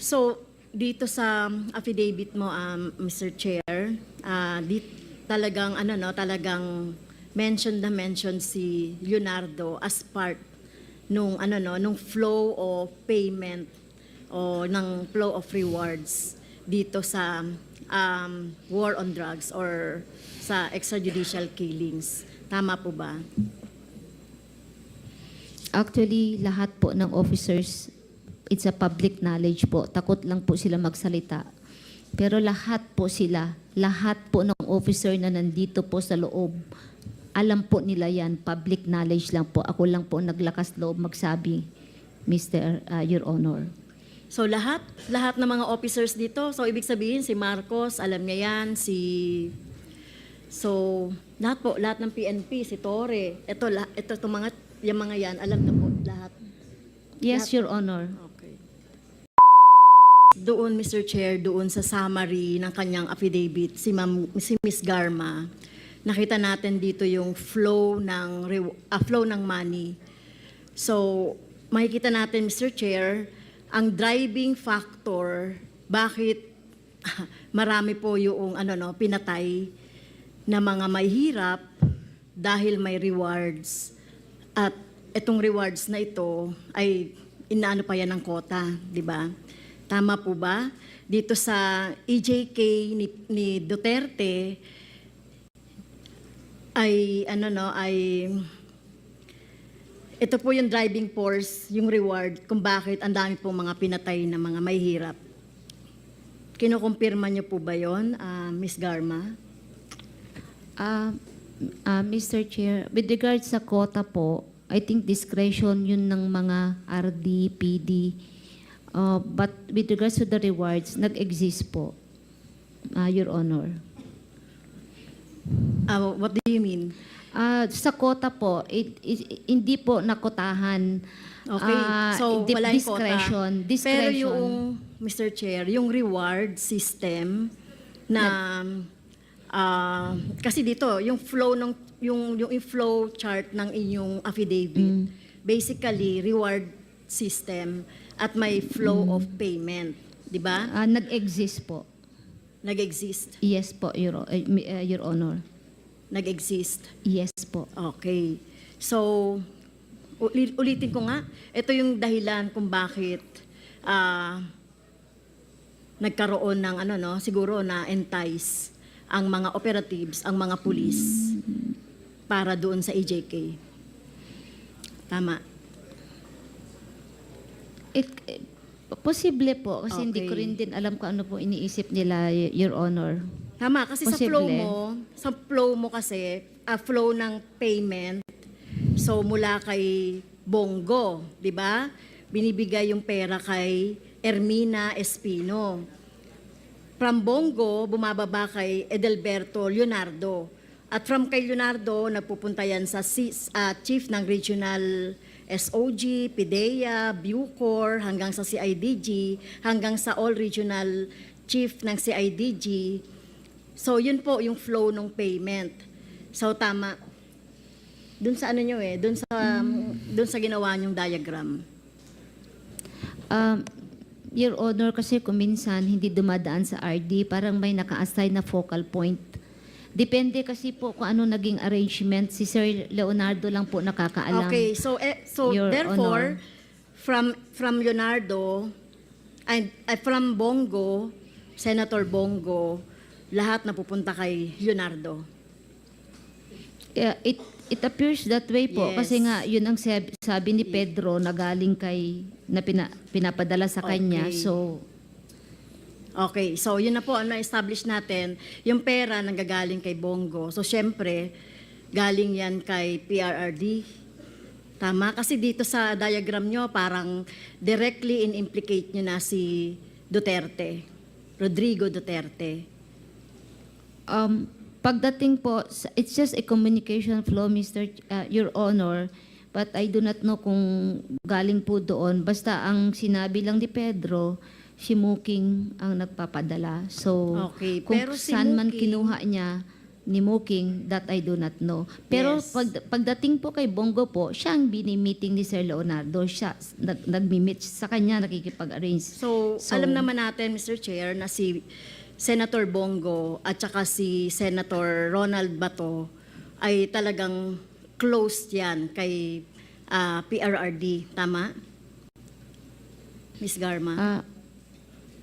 So, dito sa affidavit mo, um, Mr. Chair, ah, di, talagang, ano no, talagang mention na mention si Leonardo as part nung, ano no, nung flow of payment o ng flow of rewards dito sa um, war on drugs or sa extrajudicial killings. Tama po ba? Actually, lahat po ng officers, it's a public knowledge po. Takot lang po sila magsalita. Pero lahat po sila, lahat po ng officer na nandito po sa loob, alam po nila yan, public knowledge lang po. Ako lang po naglakas loob magsabi, Mr. uh, Your Honor. So lahat, lahat ng mga officers dito, so ibig sabihin si Marcos, alam niya yan, si So, lahat po, lahat ng PNP, si Torre, ito, ito, itong mga, yung mga yan, alam na po lahat. Yes, Lahat- Your Honor. Okay. Doon, Mr. Chair, doon sa summary ng kanyang affidavit, si, Ma'am, si Garma, nakita natin dito yung flow ng, ah, flow ng money. So, makikita natin, Mr. Chair, ang driving factor, bakit marami po yung ano no, pinatay na mga may hirap dahil may rewards. At itong rewards na ito ay inaano pa yan ng kota, di ba? Tama po ba? Dito sa EJK ni, ni Duterte ay ano no, ay ito po yung driving force, yung reward kung bakit ang dami pong mga pinatay na mga may hirap. Kinukumpirma niyo po ba yon, ah, Miss Garma? Ah, ah, Mr. Chair, with regards sa quota po, I think discretion yun ng mga RD, PD. Uh, but with regards to the rewards, nag-exist po, ah, Your Honor. Ah, what do you mean? Ah, sa quota po, it, it- hindi po nakotahan. Okay, Ah, so di- wala yung quota. discretion. Pero Discretion. yung, Mr. Chair, yung reward system na, ah, kasi dito, yung flow ng, yung, yung flow chart ng inyong affidavit, Mm. basically, reward system at may flow of payment. Di ba? Ah, nag-exist po. Nag-exist. Yes po, Your, eh, Your Honor. Nag-exist. Yes po. Okay. So, uli- ulitin ko nga, ito yung dahilan kung bakit ah, nagkaroon ng ano no, siguro na entice ang mga operatives, ang mga pulis para doon sa EJK. Tama. It, eh, posible po, kasi hindi ko Okay. rin din alam kung ano po iniisip nila, Y- Your Honor. Tama, kasi sa flow mo, sa flow mo kasi, a flow ng payment, so mula kay Bongo, di ba? Binibigay yung pera kay Ermina Espino. From Bongo, bumababa kay Edelberto Leonardo. At from kay Leonardo, nagpupunta yan sa si- ah, chief ng regional SOG, PIDEA, Bucor, hanggang sa CIDG, hanggang sa all regional chief ng CIDG. So, yun po yung flow ng payment. So, tama. Doon sa ano nyo eh, doon sa, doon sa ginawa nyong diagram. Um, Your Honor, kasi kung minsan hindi dumadaan sa RD, parang may naka-assign na focal point. Depende kasi po kung ano naging arrangement. Si Sir Leonardo lang po nakakaalam. Okay, so eh, so Your therefore Honor. from from Leonardo and uh, from Bongo, Senator Bongo, lahat napupunta kay Leonardo. Yeah, it, it appears that way po. Yes. Kasi nga, yun ang sab- sabi ni Pedro na galing kay, na pina, pinapadala sa kanya. Okay. So, Okay, so yun na po ang na-establish natin, yung pera nanggagaling kay Bongo. So syempre, galing yan kay PRRD. Tama? Kasi dito sa diagram nyo, parang directly in-implicate nyo na si Duterte, Rodrigo Duterte. Um, pagdating po, it's just a communication flow, Mr. Uh, Your Honor, but I do not know kung galing po doon. Basta ang sinabi lang ni Pedro, si Muking ang nagpapadala. So, Okay, kung pero si saan man Muking- kinuha niya, ni Muking, that I do not know. Pero Yes. pag, pagdating po kay Bongo po, siya ang bini-meeting ni Sir Leonardo. Siya, nag, nag-meet sa kanya, nakikipag-arrange. So, So- alam naman natin, Mr. Chair, na si Senator Bongo at saka si Senator Ronald Bato ay talagang close yan kay ah, PRRD. Tama? Miss Garma? Ah,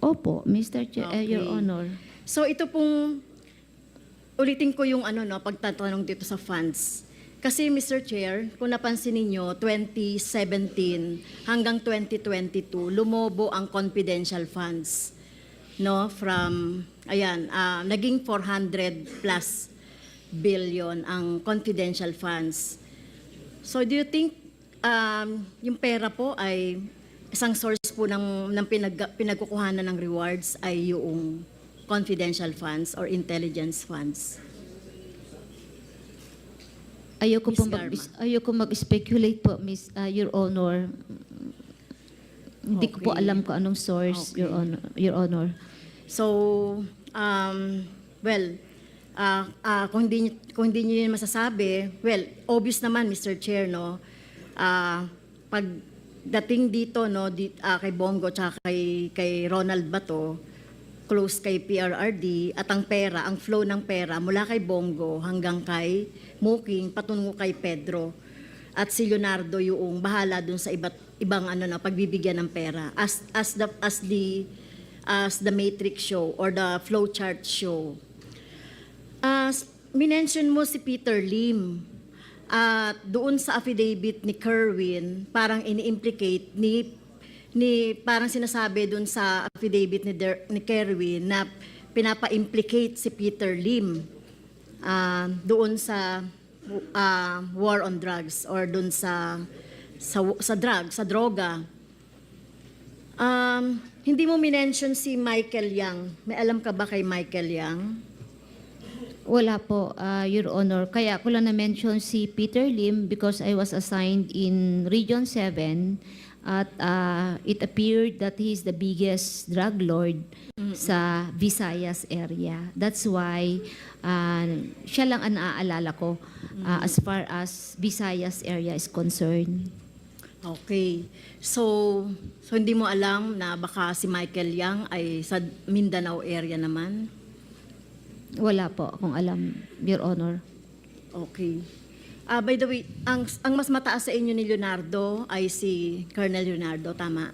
opo, Mr. Chair, eh, Your Okay. Honor. So ito pong ulitin ko yung ano no pagtatanong dito sa funds. Kasi Mr. Chair, kung napansin ninyo, 2017 hanggang 2022 lumobo ang confidential funds no from ayan ah, naging 400 plus billion ang confidential funds. So do you think um, yung pera po ay isang source po ng, ng pinag, pinagkukuhanan ng rewards ay yung confidential funds or intelligence funds? Ayoko po mag Garma. ayoko mag-speculate po, Miss ah, Your Honor. Hindi ko po Okay. alam kung anong source, Okay. Your Honor. Your Honor. So, um, well, ah ah, kung hindi kung hindi niyo yun masasabi, well, obvious naman Mr. Chair no. Ah, pag dating dito no di, ah, kay Bongo tsaka kay kay Ronald Bato, close kay PRRD at ang pera, ang flow ng pera mula kay Bongo hanggang kay Muking patungo kay Pedro. At si Leonardo yung bahala dun sa iba't ibang ano na pagbibigyan ng pera as as the as the as the matrix show or the flow chart show. As minention mo si Peter Lim at doon sa affidavit ni Kerwin, parang ini-implicate ni ni parang sinasabi doon sa affidavit ni, Der, ni Kerwin na pinapa-implicate si Peter Lim ah, doon sa ah, war on drugs or doon sa sa sa drug, sa droga. Um, hindi mo minention si Michael Yang. May alam ka ba kay Michael Yang? Wala po, ah, Your Honor. Kaya ko lang na-mention si Peter Lim because I was assigned in Region 7 at ah, it appeared that he is the biggest drug lord sa Visayas area. That's why ah, siya lang ang naaalala ko ah, as far as Visayas area is concerned. Okay. So, so hindi mo alam na baka si Michael Yang ay sa Mindanao area naman? Wala po akong alam, Your Honor. Okay. Ah, by the way, ang, ang mas mataas sa inyo ni Leonardo ay si Colonel Leonardo, tama?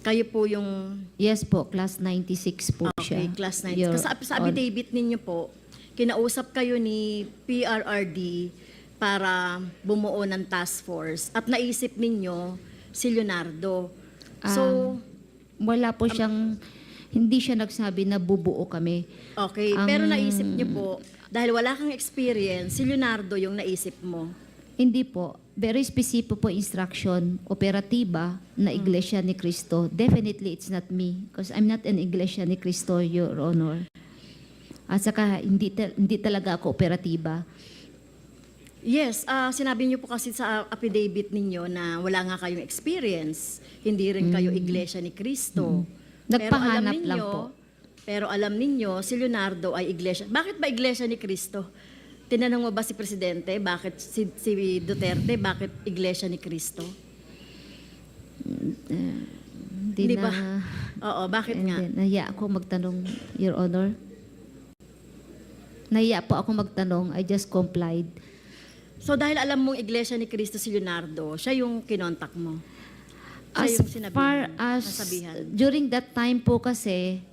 Kayo po yung Yes po, class 96 po siya. Okay, class 9. Your Kasi sa, sa Hon- affidavit ninyo po, kinausap kayo ni PRRD para bumuo ng task force at naisip ninyo si Leonardo. So, Wala po siyang, hindi siya nagsabi na bubuo kami. okay. ang- Pero naisip niyo po, dahil wala kang experience, si Leonardo yung naisip mo. Hindi po. Very specific po instruction, operatiba na Iglesia ni Cristo. Definitely it's not me because I'm not an Iglesia ni Cristo, Your Honor. At saka hindi, ta- hindi talaga ako operatiba. Yes, ah, sinabi niyo po kasi sa affidavit ninyo na wala nga kayong experience. Hindi rin kayo iglesia ni Cristo. Nagpahanap ninyo, lang po. Pero alam ninyo, si Leonardo ay iglesia. Bakit ba iglesia ni Cristo? Tinanong mo ba si Presidente, bakit si, si Duterte, bakit iglesia ni Cristo? Hindi Hindi na, ba? Oo, bakit nga? Hindi, nahiya ako magtanong, Your Honor. Nahiya po ako magtanong. I just complied. So dahil alam mong iglesia ni Cristo si Leonardo, siya yung kinontak mo. As yung sinabi far as nasabihan. during that time po kasi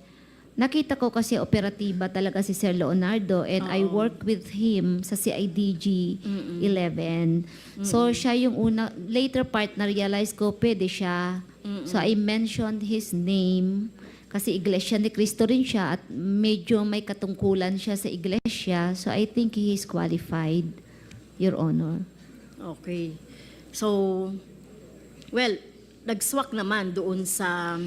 nakita ko kasi operatiba talaga si Sir Leonardo and I Oo. work with him sa CIDG 11. So siya yung una later part na realize ko pwede siya. So I mentioned his name kasi iglesia ni Cristo rin siya at medyo may katungkulan siya sa iglesia. So I think he is qualified, Your Honor. Okay. So, well, nagswak naman doon sa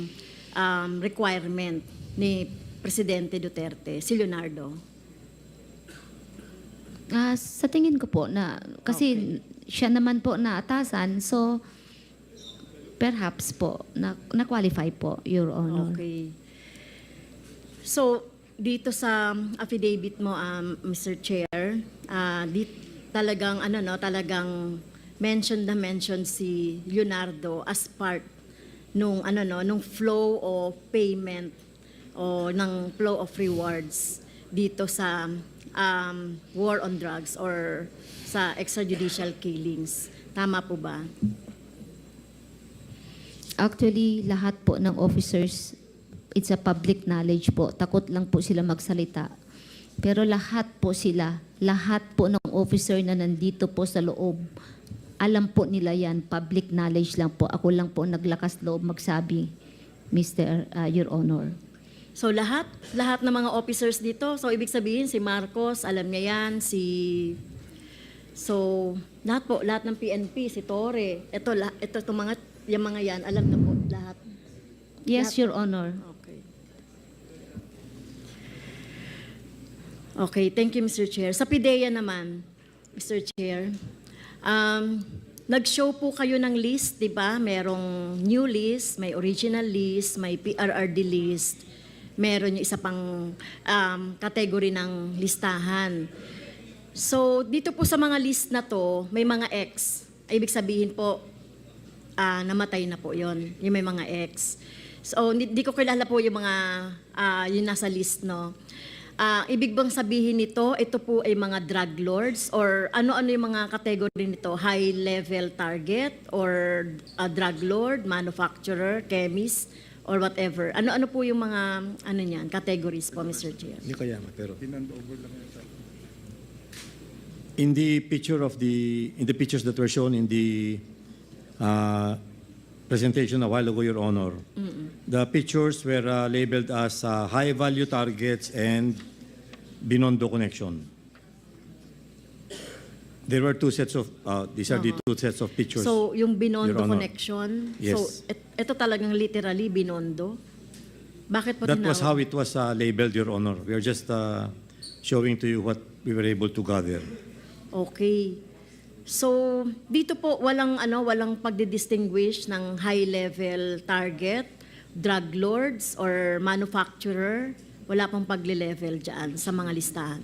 um, requirement ni Presidente Duterte, si Leonardo. Ah, sa tingin ko po na kasi siya naman po na atasan so perhaps po na, na qualify po your honor. Okay. So, dito sa affidavit mo, um, Mr. Chair, ah, di, talagang ano no, talagang mention na mention si Leonardo as part nung ano no, nung flow of payment o ng flow of rewards dito sa um, war on drugs or sa extrajudicial killings. Tama po ba? Actually, lahat po ng officers, it's a public knowledge po. Takot lang po sila magsalita. Pero lahat po sila, lahat po ng officer na nandito po sa loob, alam po nila yan, public knowledge lang po. Ako lang po naglakas loob magsabi, Mr. uh, Your Honor. So lahat, lahat ng mga officers dito, so ibig sabihin si Marcos, alam niya yan, si So, lahat po, lahat ng PNP, si Torre, ito, ito, itong mga, yung mga yan, alam na po lahat. Yes, Lahat- Your Honor. Okay. Okay, thank you, Mr. Chair. Sa PIDEA naman, Mr. Chair, um, nag-show po kayo ng list, di ba? Merong new list, may original list, may PRRD list, meron yung isa pang um, category ng listahan. So, dito po sa mga list na to, may mga X. Ibig sabihin po, ah, namatay na po yon yung may mga X. So, hindi, di ko kilala po yung mga, ah, yung nasa list, no? Ah, ibig bang sabihin nito, ito po ay mga drug lords or ano-ano yung mga category nito? High level target or ah, drug lord, manufacturer, chemist, or whatever? Ano-ano po yung mga, ano niyan, categories po, Mr. Chair? Hindi kaya pero in the picture of the in the pictures that were shown in the uh, presentation a while ago, Your Honor, the pictures were uh, labeled as uh, high value targets and Binondo connection. There were two sets of uh, these are the two sets of pictures. So, yung Binondo Your Honor. connection, so Yes. et- ito talagang literally Binondo? Bakit po that was how tinawag? it was uh, labeled, Your Honor. We are just uh, showing to you what we were able to gather. Okay. So, dito po walang ano, walang pagdi-distinguish ng high level target, drug lords or manufacturer. Wala pong pagle-level diyan sa mga listahan.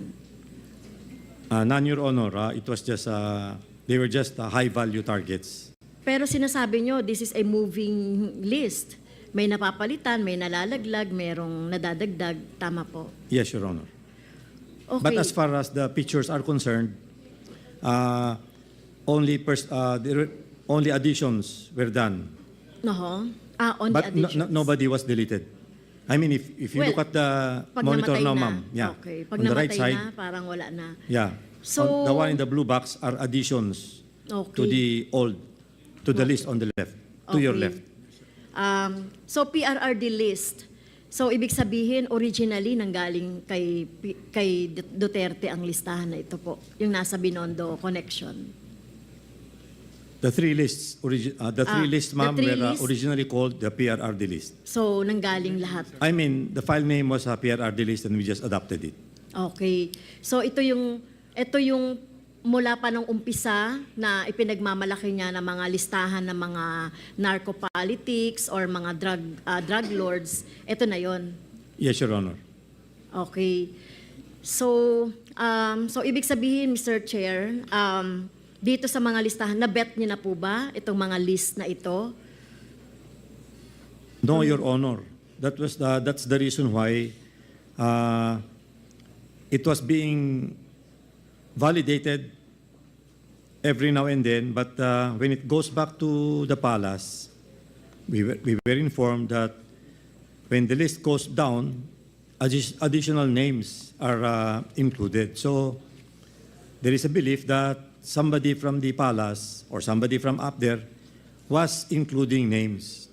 Uh, none, Your Honor. Uh, it was just, uh, they were just uh, high-value targets. Pero sinasabi nyo, this is a moving list. May napapalitan, may nalalaglag, merong nadadagdag. Tama po. Yes, Your Honor. Okay. But as far as the pictures are concerned, uh, only, pers- uh, there were- only additions were done. Noho. Ah, on but the no- additions. no- nobody was deleted. I mean, if, if you Well, look at the Pag monitor namatay now, na. ma'am, yeah, Okay. Pag on the right namatay side, na, parang wala na. yeah, So- on the one in the blue box are additions Okay. to the old, to the list on the left, to your Okay. left. Um, so PRRD list. So ibig sabihin originally nanggaling kay kay Duterte ang listahan na ito po, yung nasa Binondo connection. The three lists, origi- uh, the three Ah, lists, the ma'am, three were uh, lists? originally called the PRRD list. So nanggaling lahat. I mean, the file name was a PRRD list and we just adopted it. Okay. So ito yung ito yung mula pa nung umpisa na ipinagmamalaki niya ng mga listahan ng mga narcopolitics or mga drug ah, drug lords. Ito na 'yon. Yes, Your Honor. Okay. So, um, so ibig sabihin, Mr. Chair, um, dito sa mga listahan, na-bet niyo na po ba itong mga list na ito? No, Your Honor. That was the, that's the reason why uh, it was being validated every now and then. But uh, when it goes back to the palace, we were, we were informed that when the list goes down, addi- additional names are uh, included. So there is a belief that somebody from the palace or somebody from up there was including names.